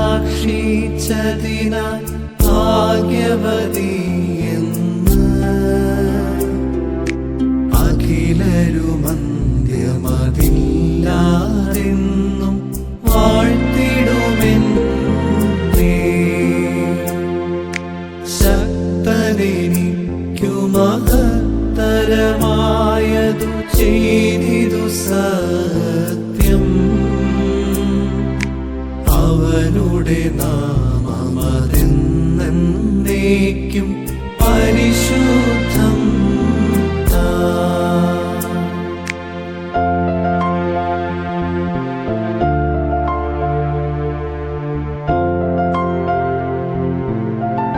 ജനിച്ചതിനാൽ ഭാഗ്യവതി എന്ന്. അഖിലരുമന്ത്യമതില്ലാതെന്നും വാഴ്ത്തിടുമെന്നേ ശക്തനെനിക്കു മഹത്തരമായതു ചെയ്തിതു സത്യം അവനുടെ നാമമതെന്നേക്കും പരിശുദ്ധ